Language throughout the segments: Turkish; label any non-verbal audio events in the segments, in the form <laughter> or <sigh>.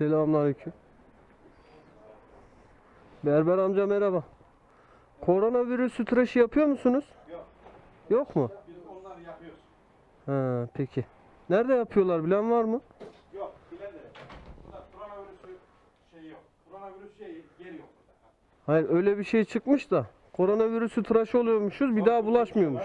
Selamünaleyküm. Berber amca merhaba. Koronavirüsü tıraşı yapıyor musunuz? Yok. Yok mu? Biz onları yapıyoruz. Ha, peki. Nerede yapıyorlar bilen var mı? Yok, bilen de yok. Burada koronavirüsü şey yok. Koronavirüs şey yeri yok burada. Hayır öyle bir şey çıkmış da. Koronavirüsü tıraş oluyormuşuz bir daha bulaşmıyormuş.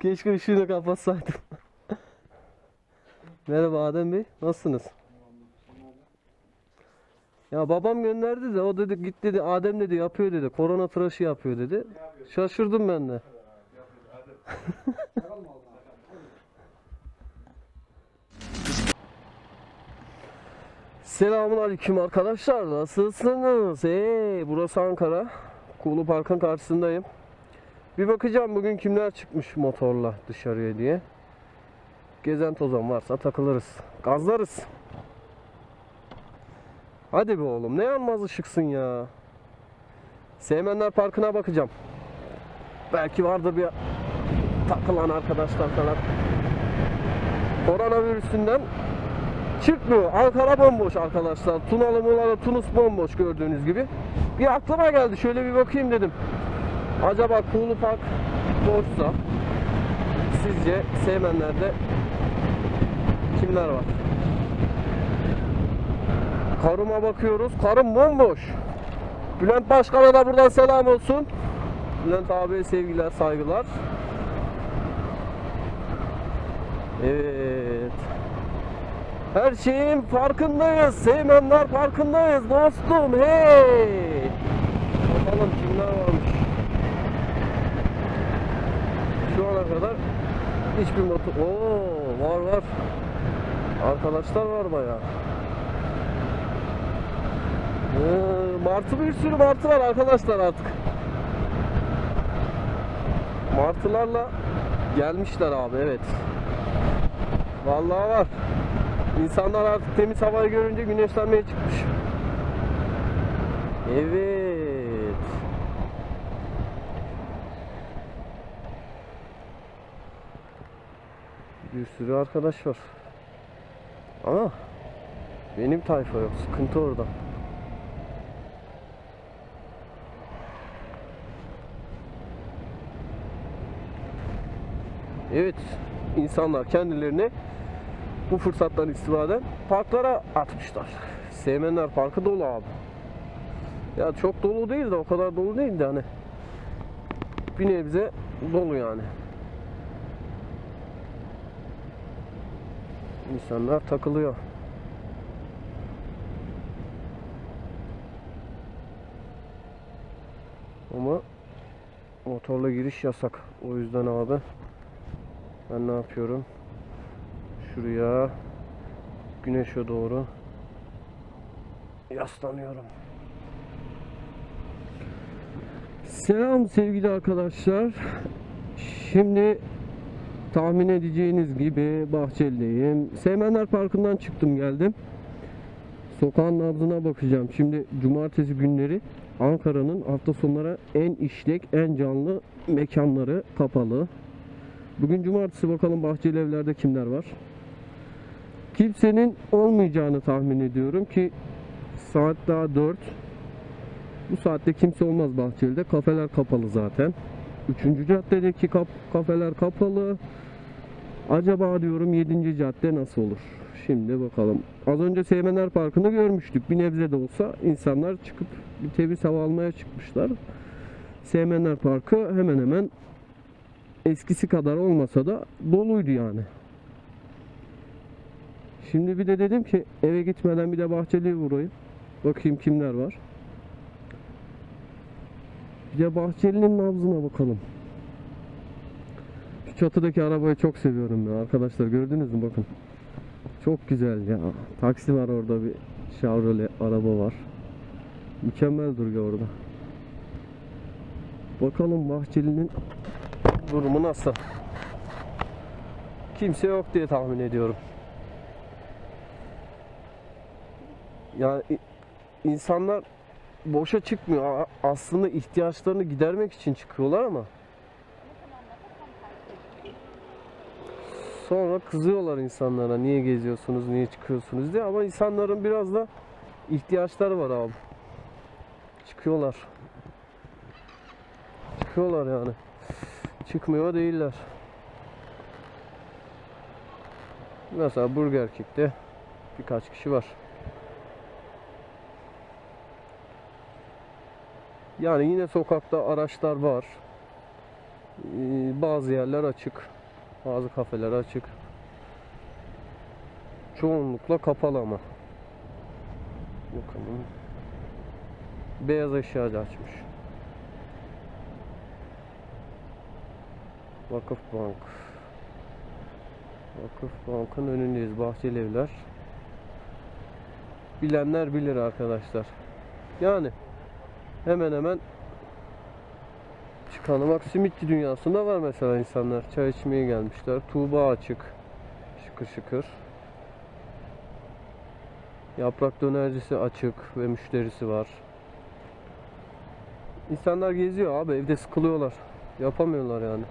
Keşke ışığını kapatsaydım. Merhaba Adem Bey. Nasılsınız? Ya babam gönderdi de o dedi git dedi Adem dedi yapıyor dedi. Korona tıraşı yapıyor dedi. Şaşırdım ben de. <laughs> Selamun aleyküm arkadaşlar. Nasılsınız? Hey, burası Ankara. Kuğulu Park'ın karşısındayım. Bir bakacağım bugün kimler çıkmış motorla dışarıya diye. Gezen tozan varsa takılırız. Gazlarız. Hadi be oğlum ne yanmaz ışıksın ya. Seymenler Parkı'na bakacağım. Belki vardı bir takılan arkadaşlar falan. Koronavirüsünden çıkmıyor. Ankara bomboş arkadaşlar. Tunalı Muğla'da Tunus bomboş gördüğünüz gibi. Bir aklıma geldi şöyle bir bakayım dedim. Acaba Kuğulu Park boşsa sizce Seymenler'de kimler var? Karıma bakıyoruz. Karım bomboş. Bülent Başkan'a da buradan selam olsun. Bülent abiye sevgiler, saygılar. Evet. Her şeyin farkındayız. Seymenler farkındayız dostum. Hey! Bakalım kimler varmış. Şu ana kadar hiçbir motor... Oo, var var. Arkadaşlar var bayağı. Ee, martı bir sürü martı var arkadaşlar artık. Martılarla gelmişler abi evet. Vallahi var. İnsanlar artık temiz havayı görünce güneşlenmeye çıkmış. Evet. Bir sürü arkadaş var. Ama benim tayfa yok. Sıkıntı orada. Evet, insanlar kendilerini bu fırsattan istifaden parklara atmışlar. Seymenler Parkı dolu abi. Ya çok dolu değil de o kadar dolu değil de hani bir nebze dolu yani. İnsanlar takılıyor. Ama motorla giriş yasak. O yüzden abi ben ne yapıyorum? Şuraya güneşe doğru yaslanıyorum. Selam sevgili arkadaşlar. Şimdi tahmin edeceğiniz gibi Bahçeli'deyim. Seymenler Parkı'ndan çıktım geldim. Sokağın nabzına bakacağım. Şimdi cumartesi günleri Ankara'nın hafta sonları en işlek, en canlı mekanları kapalı. Bugün cumartesi bakalım Bahçeli evlerde kimler var. Kimsenin olmayacağını tahmin ediyorum ki saat daha 4. Bu saatte kimse olmaz Bahçeli'de. Kafeler kapalı zaten. Üçüncü caddedeki kap- kafeler kapalı. Acaba diyorum 7. cadde nasıl olur? Şimdi bakalım. Az önce Seymenler Parkı'nı görmüştük. Bir nebze de olsa insanlar çıkıp bir temiz hava almaya çıkmışlar. Seymenler Parkı hemen hemen eskisi kadar olmasa da doluydu yani. Şimdi bir de dedim ki eve gitmeden bir de Bahçeli'ye uğrayayım. Bakayım kimler var. Bir de Bahçeli'nin nabzına bakalım. Çatıdaki arabayı çok seviyorum ya arkadaşlar gördünüz mü bakın. Çok güzel ya. Taksi var orada bir Chevrolet araba var. Mükemmel duruyor orada. Bakalım Bahçeli'nin durumu nasıl? Kimse yok diye tahmin ediyorum. Yani insanlar boşa çıkmıyor. Aslında ihtiyaçlarını gidermek için çıkıyorlar ama Sonra kızıyorlar insanlara niye geziyorsunuz, niye çıkıyorsunuz diye ama insanların biraz da ihtiyaçları var abi. Çıkıyorlar. Çıkıyorlar yani. Çıkmıyor değiller. Mesela Burger King'de birkaç kişi var. Yani yine sokakta araçlar var. Ee, Bazı yerler açık. Bazı kafeler açık. Çoğunlukla kapalı ama. Bakalım. Beyaz eşyacı açmış. Vakıf Bank. Vakıf Bank'ın önündeyiz. Bahçeli Evler. Bilenler bilir arkadaşlar. Yani hemen hemen çıkanı bak simitçi dünyasında var mesela insanlar. Çay içmeye gelmişler. Tuğba açık. Şıkır şıkır. Yaprak dönercisi açık ve müşterisi var. İnsanlar geziyor abi evde sıkılıyorlar. Yapamıyorlar yani.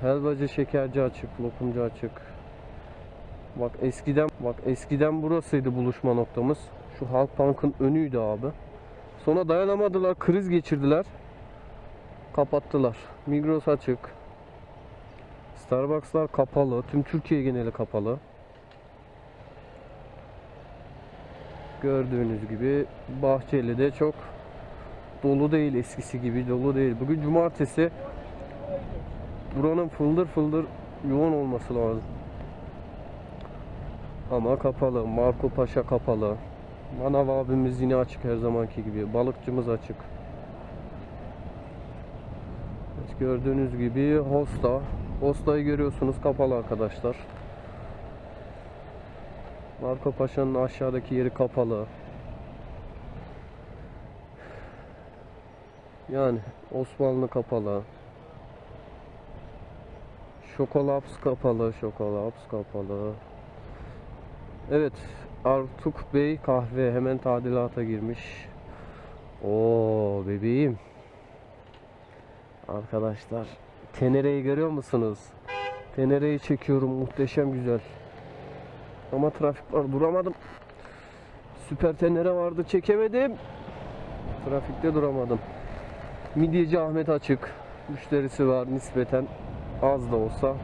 Helvacı şekerci açık, lokumcu açık. Bak eskiden bak eskiden burasıydı buluşma noktamız. Şu Halkbank'ın önüydü abi. Sonra dayanamadılar, kriz geçirdiler. Kapattılar. Migros açık. Starbucks'lar kapalı. Tüm Türkiye geneli kapalı. Gördüğünüz gibi Bahçeli'de çok dolu değil eskisi gibi dolu değil. Bugün cumartesi buranın fıldır fıldır yoğun olması lazım. Ama kapalı. Marco Paşa kapalı. Manav abimiz yine açık her zamanki gibi. Balıkçımız açık. Evet, gördüğünüz gibi Hosta. Hosta'yı görüyorsunuz kapalı arkadaşlar. Marco Paşa'nın aşağıdaki yeri kapalı. Yani Osmanlı kapalı. Şokolaps kapalı, Şokolaps kapalı. Evet, Artuk Bey kahve hemen tadilata girmiş. Oo bebeğim. Arkadaşlar, Tenere'yi görüyor musunuz? Tenere'yi çekiyorum, muhteşem güzel. Ama trafik var, duramadım. Süper Tenere vardı, çekemedim. Trafikte duramadım. Midyeci Ahmet açık. Müşterisi var nispeten az da olsa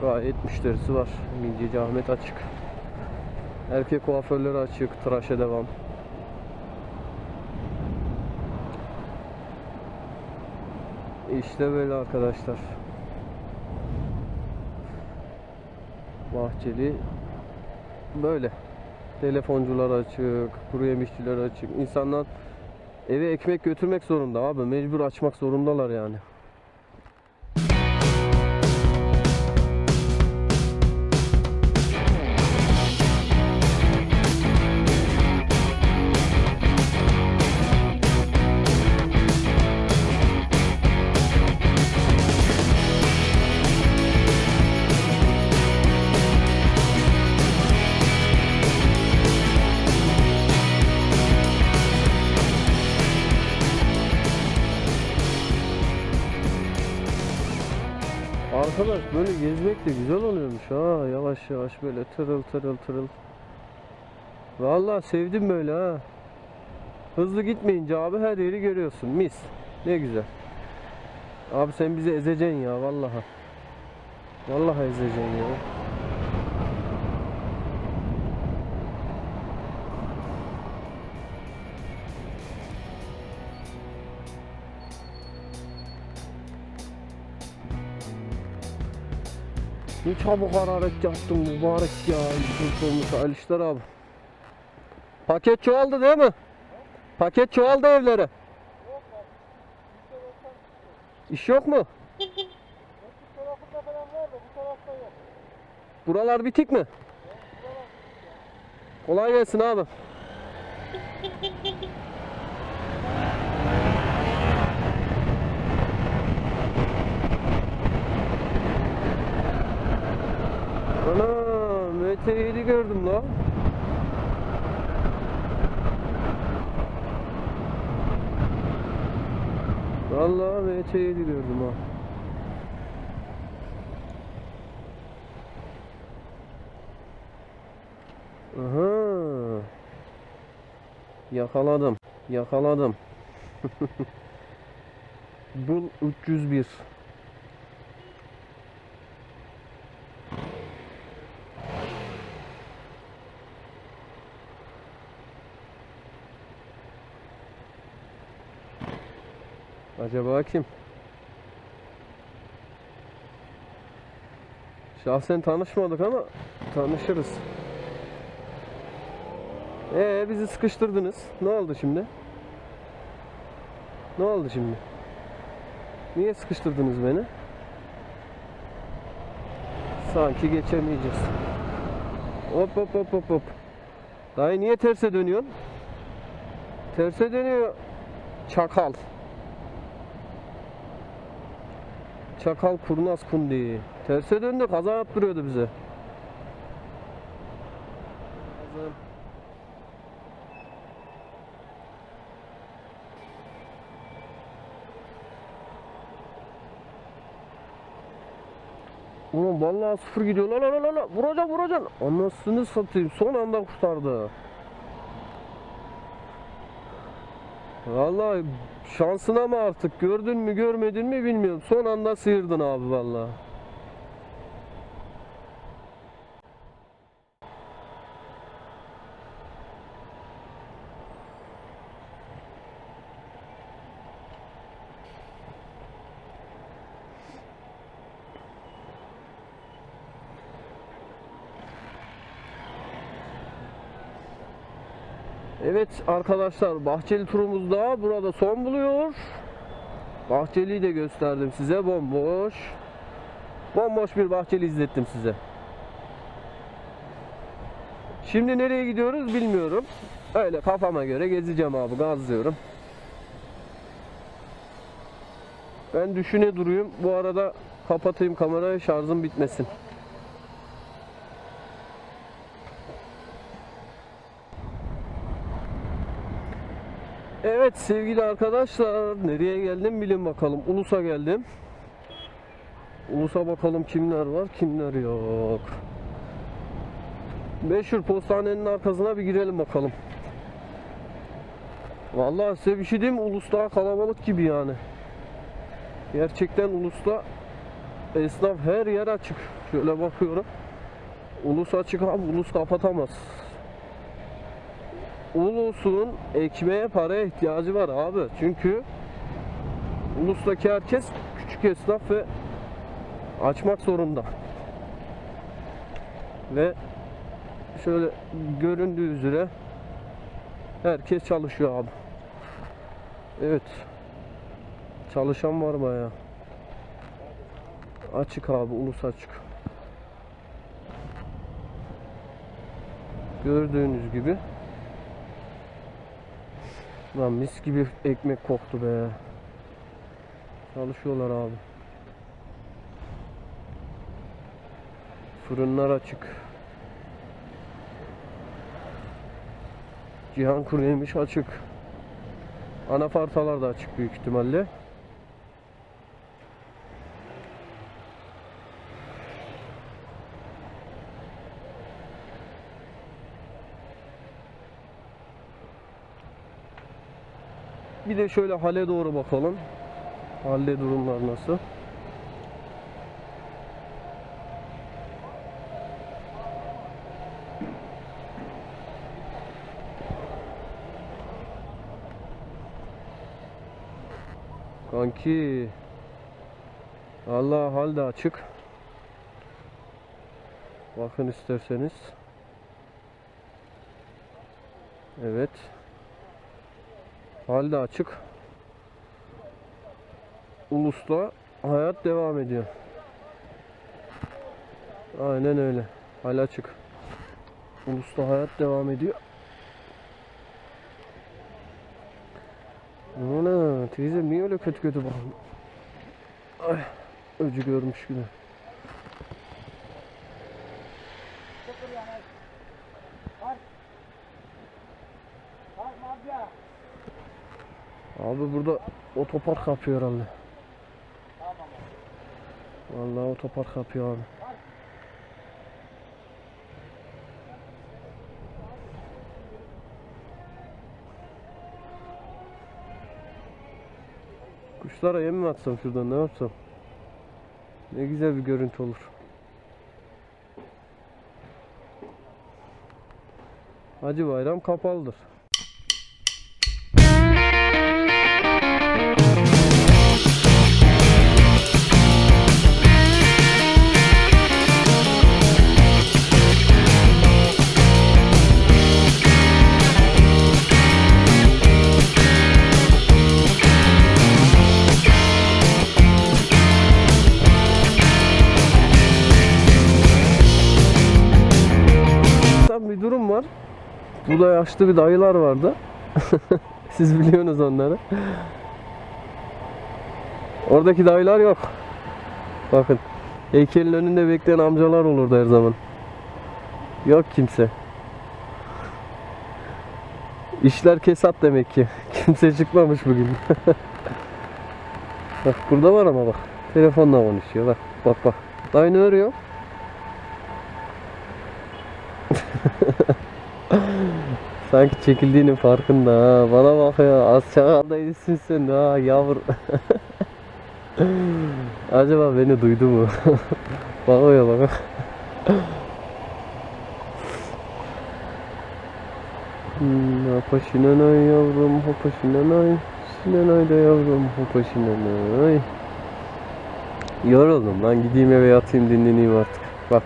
gayet müşterisi var. Midyeci Ahmet açık. Erkek kuaförleri açık. Tıraşa devam. İşte böyle arkadaşlar. Bahçeli böyle. Telefoncular açık, kuru yemişçiler açık. İnsanlar eve ekmek götürmek zorunda abi. Mecbur açmak zorundalar yani. Arkadaş böyle gezmek de güzel oluyormuş ha. Yavaş yavaş böyle tırıl tırıl tırıl. Vallahi sevdim böyle ha. Hızlı gitmeyince abi her yeri görüyorsun. Mis. Ne güzel. Abi sen bizi ezeceksin ya vallahi. Vallahi ezeceksin ya. Ne çabuk hararet yaptın mübarek ya. İlginç olmuş Alişler abi. Paket çoğaldı değil mi? Paket çoğaldı evlere. İş yok mu? Buralar bitik mi? Kolay gelsin abi. Ana Mete Eğri gördüm la. Vallahi MT7 gördüm ha. Aha. Yakaladım. Yakaladım. <laughs> Bul 301. Acaba kim? Şahsen tanışmadık ama tanışırız. Ee bizi sıkıştırdınız. Ne oldu şimdi? Ne oldu şimdi? Niye sıkıştırdınız beni? Sanki geçemeyeceğiz. Hop hop hop hop hop. Dayı niye terse dönüyorsun? Terse dönüyor. Çakal. Çakal kurnaz kundi. Terse döndü kaza yaptırıyordu bize. Kazım. Ulan vallahi sıfır gidiyor. La la la la. Vuracaksın vuracaksın. Anasını satayım. Son anda kurtardı. Vallahi şansına mı artık gördün mü görmedin mi bilmiyorum. Son anda sıyırdın abi vallahi. Evet arkadaşlar Bahçeli turumuz da burada son buluyor. Bahçeli'yi de gösterdim size bomboş. Bomboş bir Bahçeli izlettim size. Şimdi nereye gidiyoruz bilmiyorum. Öyle kafama göre gezeceğim abi gazlıyorum. Ben düşüne duruyum. Bu arada kapatayım kamerayı şarjım bitmesin. Evet sevgili arkadaşlar nereye geldim bilin bakalım. Ulus'a geldim. Ulus'a bakalım kimler var kimler yok. Meşhur postanenin arkasına bir girelim bakalım. Vallahi size bir şey diyeyim mi? Kalabalık gibi yani. Gerçekten Ulus'ta esnaf her yer açık. Şöyle bakıyorum. Ulus açık abi. Ulus kapatamaz. Ulus'un ekmeğe paraya ihtiyacı var abi. Çünkü Ulus'taki herkes küçük esnaf ve açmak zorunda. Ve şöyle göründüğü üzere herkes çalışıyor abi. Evet. Çalışan var baya. Açık abi, ulus açık. Gördüğünüz gibi Lan mis gibi ekmek koktu be. Çalışıyorlar abi. Fırınlar açık. Cihan kuru açık. Anafartalar da açık büyük ihtimalle. Bir de şöyle hale doğru bakalım. Halde durumlar nasıl? Kanki Allah hal de açık. Bakın isterseniz. Evet. Hal de açık. Ulus'ta hayat devam ediyor. Aynen öyle. Hal açık. Ulus'ta hayat devam ediyor. Ana teyze niye öyle kötü kötü bakın. Ay öcü görmüş gibi. Sıfır yani. Var. Var mı amca? Abi burada otopark yapıyor herhalde. Vallahi otopark yapıyor abi. Kuşlara yem mi atsam şuradan ne yapsam? Ne güzel bir görüntü olur. Hacı Bayram kapalıdır. Burada yaşlı bir dayılar vardı. <laughs> Siz biliyorsunuz onları. Oradaki dayılar yok. Bakın. Heykelin önünde bekleyen amcalar olurdu her zaman. Yok kimse. İşler kesat demek ki. <laughs> Kimse çıkmamış bugün. <laughs> bak burada var ama bak. Telefonla konuşuyor bak. Bak bak. Dayı ne örüyor? Sanki çekildiğinin farkında ha. Bana bak ya. Az çakal değilsin sen ha yavru. <laughs> Acaba beni duydu mu? <laughs> Bakıyor bak. Hmm, Hopa şinanay yavrum, hopa şinanay. Şinanay da yavrum, hopa şinanay. Yoruldum lan gideyim eve yatayım dinleneyim artık. Bak.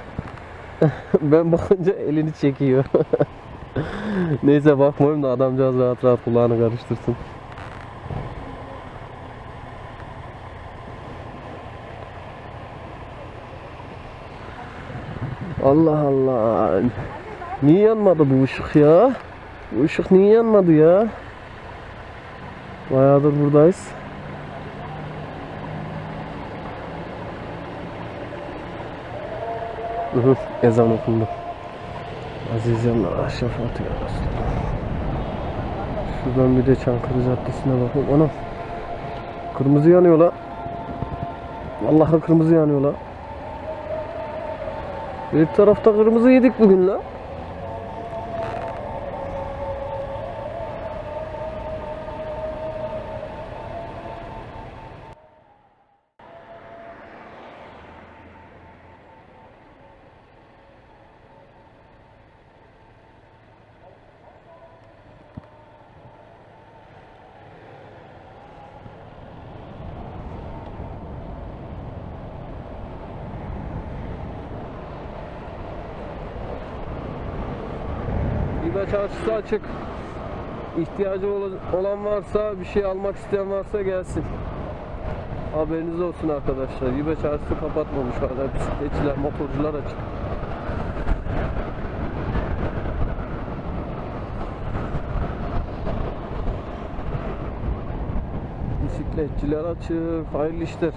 <laughs> ben bakınca elini çekiyor. <laughs> Neyse bakmayayım da adamcağız rahat rahat kulağını karıştırsın. Allah Allah. Niye yanmadı bu ışık ya? Bu ışık niye yanmadı ya? Bayağıdır buradayız. Ezan okundu. Aziz yanlar Fatih Resulullah. Şuradan bir de Çankırı Caddesi'ne bakayım. Ana. Kırmızı yanıyor la. Vallahi kırmızı yanıyor la. Bir tarafta kırmızı yedik bugün la. Biber çarşısı açık. İhtiyacı ola- olan varsa, bir şey almak isteyen varsa gelsin. Haberiniz olsun arkadaşlar. Yübe çarşısı kapatmamış hala. Bisikletçiler, motorcular açık. Bisikletçiler açık. Hayırlı işler.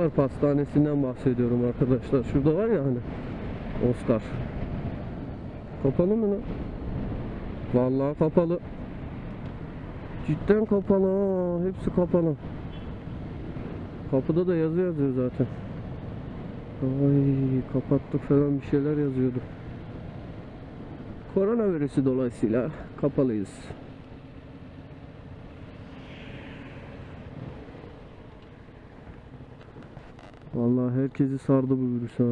Oscar Pastanesi'nden bahsediyorum arkadaşlar. Şurada var ya hani Oscar. Kapalı mı lan? Vallahi kapalı. Cidden kapalı ha. Hepsi kapalı. Kapıda da yazı yazıyor zaten. Ay kapattık falan bir şeyler yazıyordu. Koronavirüsü dolayısıyla kapalıyız. Vallahi herkesi sardı bu virüs ha.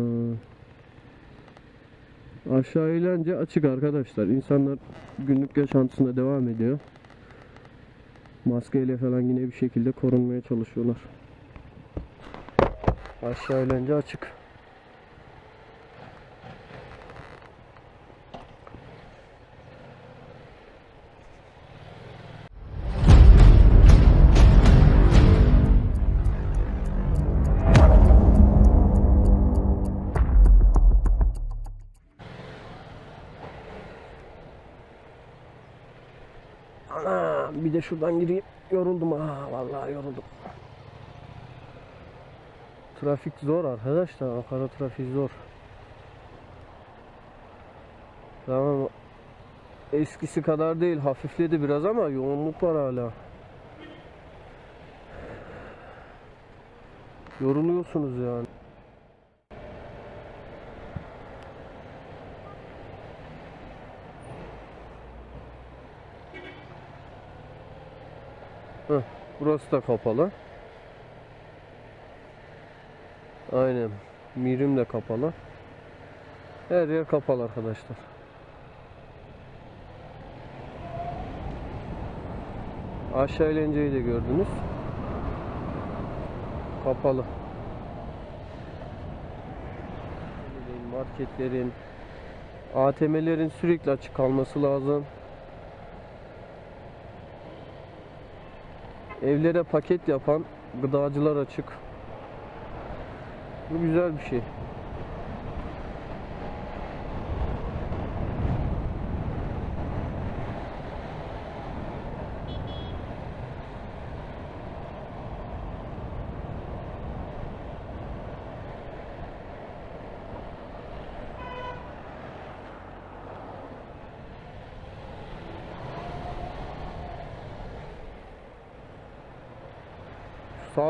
Aşağı eğlence açık arkadaşlar. İnsanlar günlük yaşantısına devam ediyor. Maskeyle falan yine bir şekilde korunmaya çalışıyorlar. Aşağı eğlence açık. De şuradan gireyim. Yoruldum ha vallahi yoruldum. Trafik zor arkadaşlar. Ankara trafiği zor. Tamam. Eskisi kadar değil. Hafifledi biraz ama yoğunluk var hala. Yoruluyorsunuz yani. Burası da kapalı. Aynen. Mirim de kapalı. Her yer kapalı arkadaşlar. Aşağı eğlenceyi de gördünüz. Kapalı. Marketlerin, ATM'lerin sürekli açık kalması lazım. Evlere paket yapan gıdacılar açık. Bu güzel bir şey.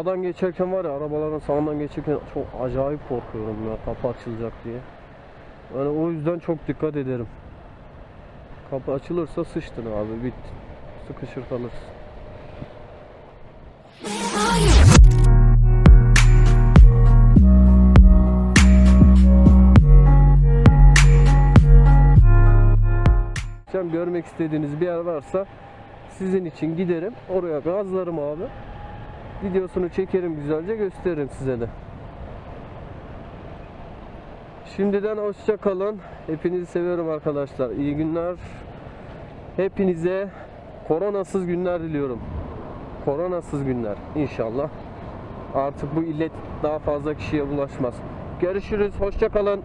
Sağdan geçerken var ya arabaların sağından geçerken çok acayip korkuyorum ya kapı açılacak diye. Yani o yüzden çok dikkat ederim. Kapı açılırsa sıçtın abi bitti. Sıkışır kalırsın. Görmek istediğiniz bir yer varsa sizin için giderim. Oraya gazlarım abi. Videosunu çekerim güzelce gösteririm size de. Şimdiden hoşça kalın. Hepinizi seviyorum arkadaşlar. İyi günler. Hepinize koronasız günler diliyorum. Koronasız günler inşallah. Artık bu illet daha fazla kişiye bulaşmaz. Görüşürüz. Hoşça kalın.